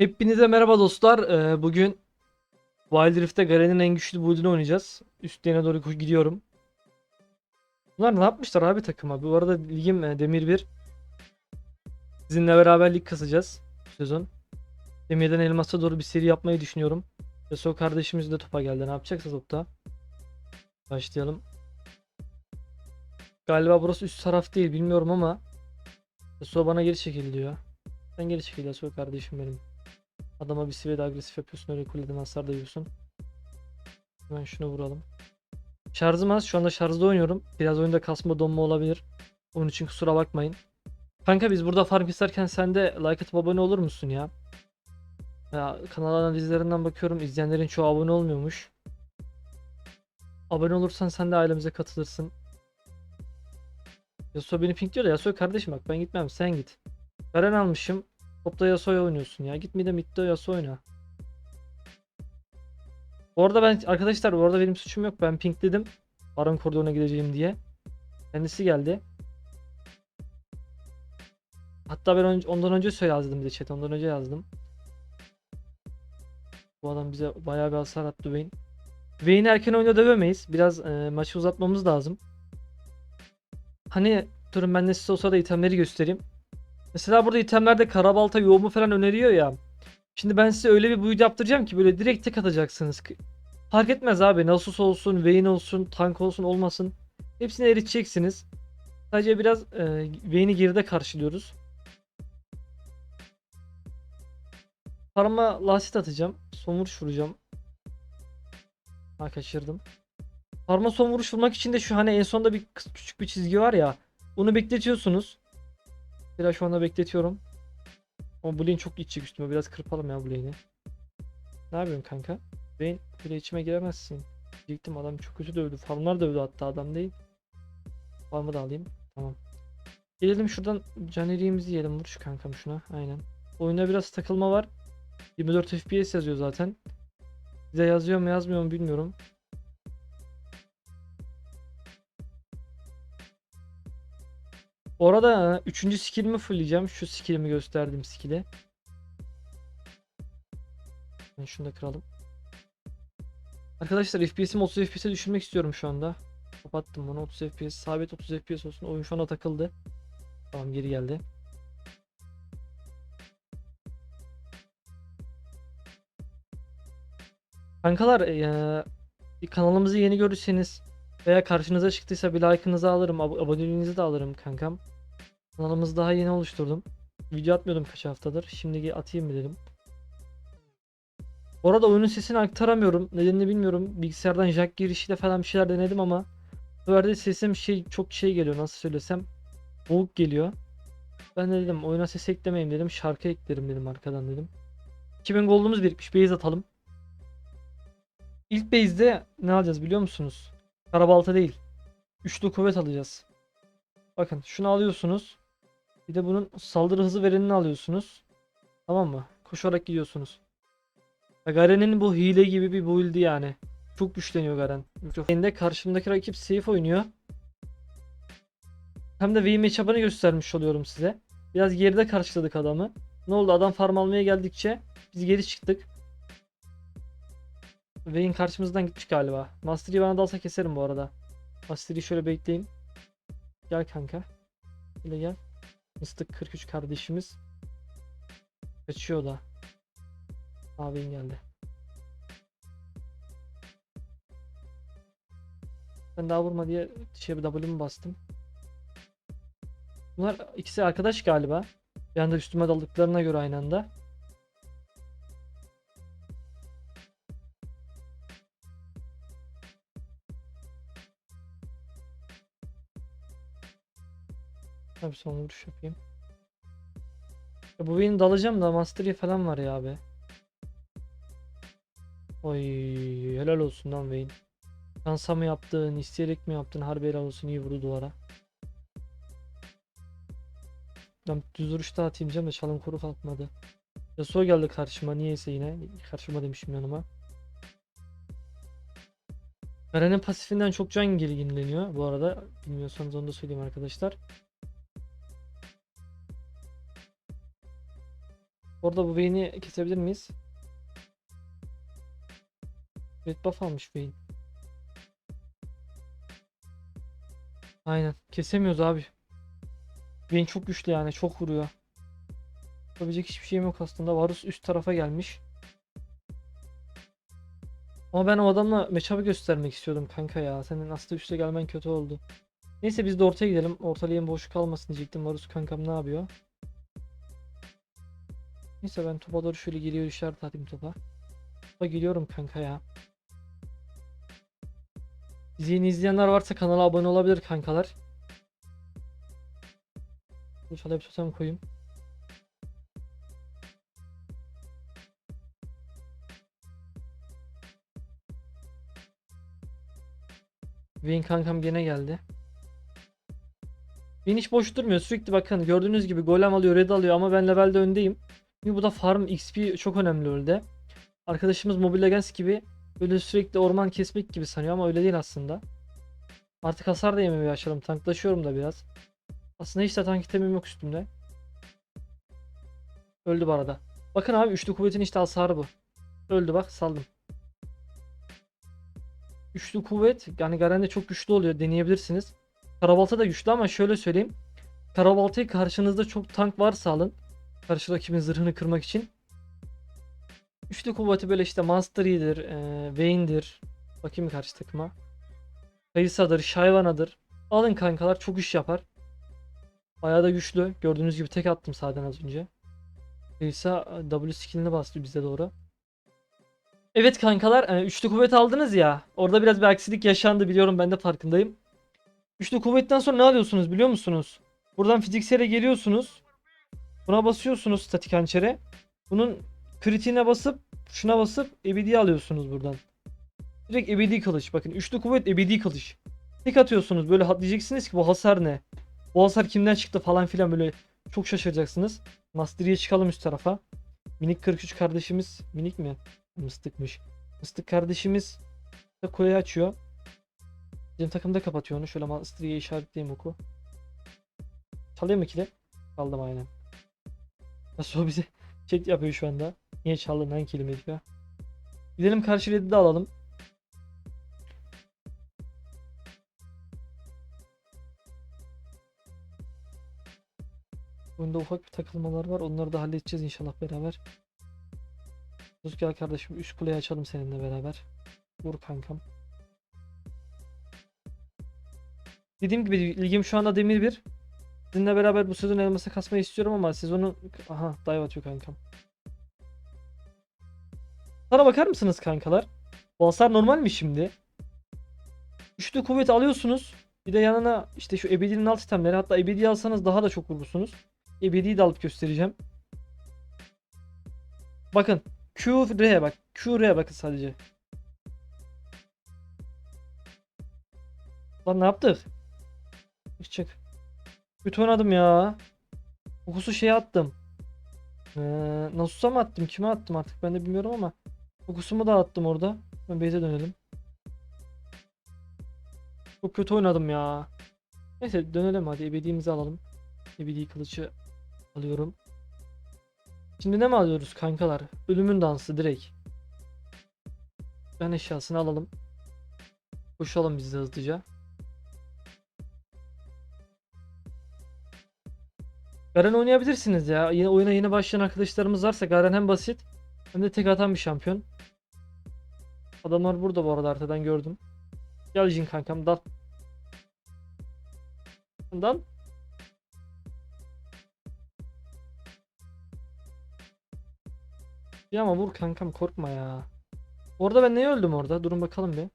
Hepinize merhaba dostlar. Ee, bugün Wild Rift'te Garen'in en güçlü build'ini oynayacağız. Üst lane'e doğru gidiyorum. Bunlar ne yapmışlar abi takıma? Bu arada ligim e, Demir 1. Sizinle beraber lig kasacağız sezon. Demirden Elmas'a doğru bir seri yapmayı düşünüyorum. Yasuo kardeşimiz de topa geldi. Ne yapacaksa topta. Başlayalım. Galiba burası üst taraf değil bilmiyorum ama Yasuo bana geri çekil diyor. Sen geri çekil Yasuo kardeşim benim. Adama bir seviyede agresif yapıyorsun öyle kuleden hasar da yiyorsun. Hemen şunu vuralım. Şarjım az. Şu anda şarjda oynuyorum. Biraz oyunda kasma donma olabilir. Onun için kusura bakmayın. Kanka biz burada farm keserken sen de like atıp abone olur musun ya? Ya kanal analizlerinden bakıyorum izleyenlerin çoğu abone olmuyormuş. Abone olursan sen de ailemize katılırsın. Yasuo beni pink diyor da Yasuo kardeşim bak ben gitmem sen git. Garen almışım. Topta Yasuo'ya oynuyorsun ya. Git mid'e mid'de Yasuo oyna. Bu arada ben arkadaşlar bu arada benim suçum yok. Ben pinkledim. Baron koridoruna gideceğim diye. Kendisi geldi. Hatta ben ondan önce söyle yazdım bir de chat. Ondan önce yazdım. Bu adam bize bayağı bir hasar attı Vayne. Vayne'i erken oyunda dövemeyiz. Biraz e, maçı uzatmamız lazım. Hani durun ben de size o sırada itemleri göstereyim. Mesela burada itemlerde karabalta yoğumu falan öneriyor ya. Şimdi ben size öyle bir build yaptıracağım ki böyle direkt tek atacaksınız. Fark etmez abi. Nasus olsun, Vayne olsun, tank olsun olmasın. Hepsini eriteceksiniz. Sadece biraz e, Vayne'i geride karşılıyoruz. Parma lasit atacağım. Son vuruş vuracağım. Ha kaçırdım. Parma son vuruş vurmak için de şu hani en sonda bir küçük bir çizgi var ya. Bunu bekletiyorsunuz. Biraz şu anda bekletiyorum. Ama bu lane çok gidecek üstüme. Biraz kırpalım ya bu lane'i. Ne yapıyorsun kanka? Vayne böyle içime giremezsin. Diyecektim adam çok kötü dövdü. Farmlar dövdü hatta adam değil. Farmı da alayım. Tamam. Gelelim şuradan caneriğimizi yiyelim. Vur şu kankam şuna. Aynen. Oyunda biraz takılma var. 24 FPS yazıyor zaten. Bize yazıyor mu yazmıyor mu bilmiyorum. Orada 3. skillimi fullleyeceğim. Şu skillimi gösterdiğim skill'i. Ben şunu da kıralım. Arkadaşlar FPS'imi 30 FPS'e düşürmek istiyorum şu anda. Kapattım bunu 30 FPS. Sabit 30 FPS olsun. Oyun şu anda takıldı. Tamam geri geldi. Kankalar bir kanalımızı yeni görürseniz veya karşınıza çıktıysa bir like'ınızı alırım, ab- aboneliğinizi de alırım kankam. Kanalımızı daha yeni oluşturdum. Video atmıyordum kaç haftadır. Şimdi atayım mı dedim. Bu arada oyunun sesini aktaramıyorum. Nedenini bilmiyorum. Bilgisayardan jack girişiyle falan bir şeyler denedim ama bu arada sesim şey çok şey geliyor nasıl söylesem. Boğuk geliyor. Ben de dedim oyuna ses eklemeyeyim dedim. Şarkı eklerim dedim arkadan dedim. 2000 gold'umuz birikmiş. Base atalım. İlk base'de ne alacağız biliyor musunuz? Karabalta değil. Üçlü kuvvet alacağız. Bakın şunu alıyorsunuz. Bir de bunun saldırı hızı verenini alıyorsunuz. Tamam mı? Koşarak gidiyorsunuz. Garen'in bu hile gibi bir build'i yani. Çok güçleniyor Garen. Mikrofonda karşımdaki rakip safe oynuyor. Hem de V matchup'ını göstermiş oluyorum size. Biraz geride karşıladık adamı. Ne oldu? Adam farm almaya geldikçe biz geri çıktık. Vayne karşımızdan gitmiş galiba. Mastery'i bana dalsa keserim bu arada. Mastery'i şöyle bekleyeyim. Gel kanka. Gel gel. Mıstık 43 kardeşimiz. Kaçıyor da. Abin geldi. Ben daha vurma diye şey bir W'mu bastım. Bunlar ikisi arkadaş galiba. Bir anda üstüme daldıklarına göre aynı anda. Tabii son vuruş yapayım. Ya bu benim dalacağım da Mastery falan var ya abi. Oy helal olsun lan Vayne. Şansa mı yaptın, isteyerek mi yaptın? Harbi helal olsun iyi vurdu duvara. Ben düz vuruş daha atayım diyeceğim de çalım koru kalkmadı. Yasuo geldi karşıma niyeyse yine. Karşıma demişim yanıma. Garen'in pasifinden çok can gerginleniyor bu arada. Bilmiyorsanız onu da söyleyeyim arkadaşlar. Orada bu Vayne'i kesebilir miyiz? Red buff almış Vayne. Aynen. Kesemiyoruz abi. Vayne çok güçlü yani. Çok vuruyor. Yapabilecek hiçbir şeyim yok aslında. Varus üst tarafa gelmiş. Ama ben o adamla matchup'ı göstermek istiyordum kanka ya. Senin aslında üste gelmen kötü oldu. Neyse biz de ortaya gidelim. Orta lane boş kalmasın diyecektim. Varus kankam ne yapıyor? Neyse ben topa doğru şöyle geliyor işaret atayım topa. Topa geliyorum kanka ya. Bizi yeni izleyenler varsa kanala abone olabilir kankalar. İnşallah bir totem koyayım. Vayne kankam gene geldi. Vayne hiç boş durmuyor. Sürekli bakın gördüğünüz gibi golem alıyor, red alıyor ama ben levelde öndeyim. Çünkü bu da farm XP çok önemli öyle. Arkadaşımız Mobile Legends gibi böyle sürekli orman kesmek gibi sanıyor ama öyle değil aslında. Artık hasar da yememeye başladım. Tanklaşıyorum da biraz. Aslında hiç de tank itemim yok üstümde. Öldü bu arada. Bakın abi üçlü kuvvetin işte hasarı bu. Öldü bak saldım. Üçlü kuvvet yani Garen'de çok güçlü oluyor deneyebilirsiniz. Karabalta da güçlü ama şöyle söyleyeyim. Karabaltayı karşınızda çok tank varsa alın. Karşı rakibin zırhını kırmak için. Üçlü kuvveti böyle işte Master Yi'dir, e, Vayne'dir. Bakayım karşı takıma. Kayısa'dır, Shyvana'dır. Alın kankalar çok iş yapar. Bayağı da güçlü. Gördüğünüz gibi tek attım zaten az önce. Kayısa e, W skillini bastı bize doğru. Evet kankalar e, üçlü kuvvet aldınız ya. Orada biraz bir aksilik yaşandı biliyorum ben de farkındayım. Üçlü kuvvetten sonra ne alıyorsunuz biliyor musunuz? Buradan fiziksele geliyorsunuz. Buna basıyorsunuz statik hançere. Bunun kritiğine basıp şuna basıp ebedi alıyorsunuz buradan. Direkt ebedi kılıç. Bakın üçlü kuvvet ebedi kılıç. Tek atıyorsunuz böyle diyeceksiniz ki bu hasar ne? Bu hasar kimden çıktı falan filan böyle çok şaşıracaksınız. Mastery'e çıkalım üst tarafa. Minik 43 kardeşimiz minik mi? Mıstıkmış. Mıstık kardeşimiz de kuleyi açıyor. Bizim takım da kapatıyor onu. Şöyle Mastery'e işaretleyeyim oku. Çalıyor mu kile? Çaldım aynen. Nasıl bize chat yapıyor şu anda. Niye çaldın lan kelime ya? Gidelim karşı red'i de alalım. Oyunda ufak bir takılmalar var. Onları da halledeceğiz inşallah beraber. Dur gel kardeşim üst kuleyi açalım seninle beraber. Vur kankam. Dediğim gibi ligim şu anda demir bir. Sizinle beraber bu sezon elması kasmayı istiyorum ama sezonu... Aha dive atıyor kankam. Sana bakar mısınız kankalar? Bu hasar normal mi şimdi? Üçlü kuvvet alıyorsunuz. Bir de yanına işte şu ebedinin alt itemleri hatta ebedi alsanız daha da çok vurursunuz. Ebediyi de alıp göstereceğim. Bakın QR'ye bak. QR'ye bakın sadece. Lan ne yaptık? Çık. Kötü oynadım ya. Fokusu şeye attım. Ee, Nasus'a mı attım? Kime attım artık ben de bilmiyorum ama. Fokusumu da attım orada. Ben base'e dönelim. Çok kötü oynadım ya. Neyse dönelim hadi ebediğimizi alalım. Ebedi kılıcı alıyorum. Şimdi ne mi alıyoruz kankalar? Ölümün dansı direkt. Ben eşyasını alalım. Koşalım biz de hızlıca. Garen oynayabilirsiniz ya. Yine oyuna yeni başlayan arkadaşlarımız varsa Garen hem basit hem de tek atan bir şampiyon. Adamlar burada bu arada arkadan gördüm. Gel Jin kankam dal. Dal. Ya ama vur kankam korkma ya. Orada ben neye öldüm orada? Durun bakalım bir.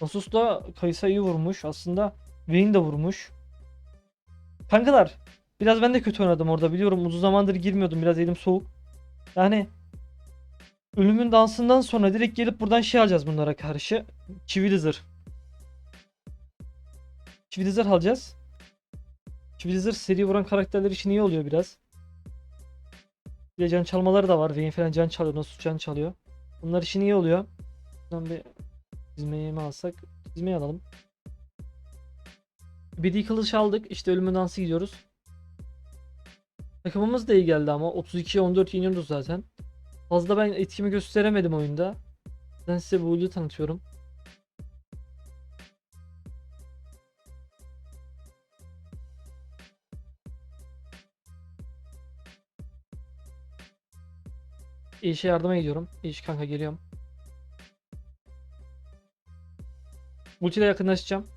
Nasus da Kayısa'yı vurmuş. Aslında Vayne de vurmuş. Kankalar biraz ben de kötü oynadım orada biliyorum uzun zamandır girmiyordum biraz elim soğuk. Yani ölümün dansından sonra direkt gelip buradan şey alacağız bunlara karşı. Çivili zırh. Çivili zırh alacağız. Çivili zırh seri vuran karakterler için iyi oluyor biraz. Bir de can çalmaları da var. Vayne falan can çalıyor. Nasus can çalıyor. Bunlar için iyi oluyor. Buradan bir çizmeyi mi alsak? Çizmeyi alalım. BD kılıç aldık. İşte ölümün dansı gidiyoruz. Takımımız da iyi geldi ama 32'ye 14 yeniyoruz zaten. Fazla ben etkimi gösteremedim oyunda. Ben size bu build'i tanıtıyorum. İşe yardıma gidiyorum. İş kanka geliyorum. Multi ile yakınlaşacağım.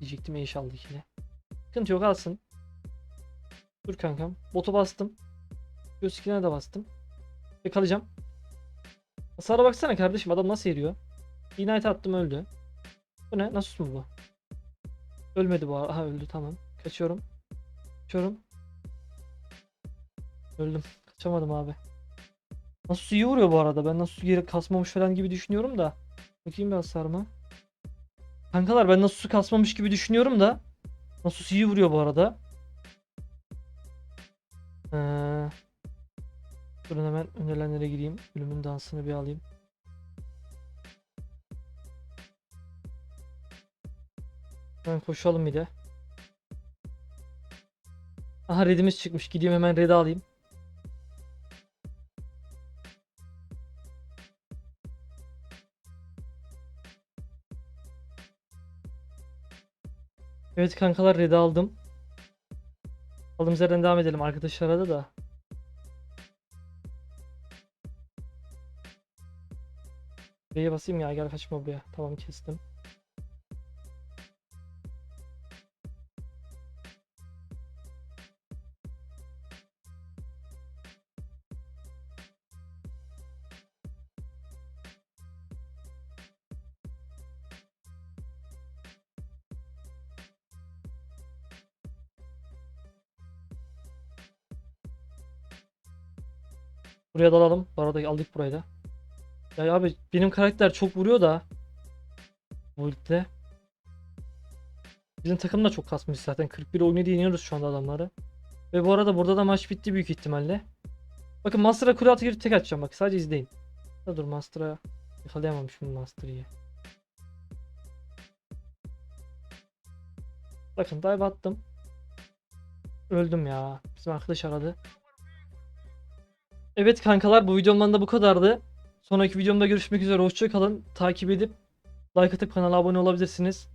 Diyecektim iş aldık yine. Sıkıntı yok alsın. Dur kankam. Botu bastım. Göz de bastım. Yakalayacağım. Hasara baksana kardeşim adam nasıl eriyor. Ignite attım öldü. Bu ne? Nasıl mu bu? Ölmedi bu. Aha öldü tamam. Kaçıyorum. Kaçıyorum. Öldüm. Kaçamadım abi. Nasus iyi vuruyor bu arada. Ben Nasus'u geri kasmamış falan gibi düşünüyorum da. Bakayım bir hasarıma. Kankalar ben Nasus'u kasmamış gibi düşünüyorum da. Nasus iyi vuruyor bu arada. Ee, durun hemen önerilenlere gireyim. Ölümün dansını bir alayım. Hemen koşalım bir de. Aha redimiz çıkmış. Gideyim hemen red'i alayım. Evet kankalar red'i aldım. Aldığımız yerden devam edelim. Arkadaşlar aradı da. B'ye basayım ya gel kaçma buraya. Tamam kestim. Buraya dalalım. Bu arada aldık burayı da. Ya abi benim karakter çok vuruyor da. Bu ultide. Bizim takım da çok kasmış zaten. 41 17 yeniyoruz şu anda adamları. Ve bu arada burada da maç bitti büyük ihtimalle. Bakın Master'a kule altı girip tek atacağım bak sadece izleyin. Ya dur Master'a yakalayamam şimdi Master'ı. Bakın dive attım. Öldüm ya. Bizim arkadaş aradı. Evet kankalar bu videomdan da bu kadardı. Sonraki videomda görüşmek üzere. Hoşça kalın. Takip edip like atıp kanala abone olabilirsiniz.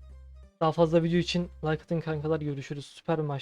Daha fazla video için like atın kankalar. Görüşürüz. Süper maç.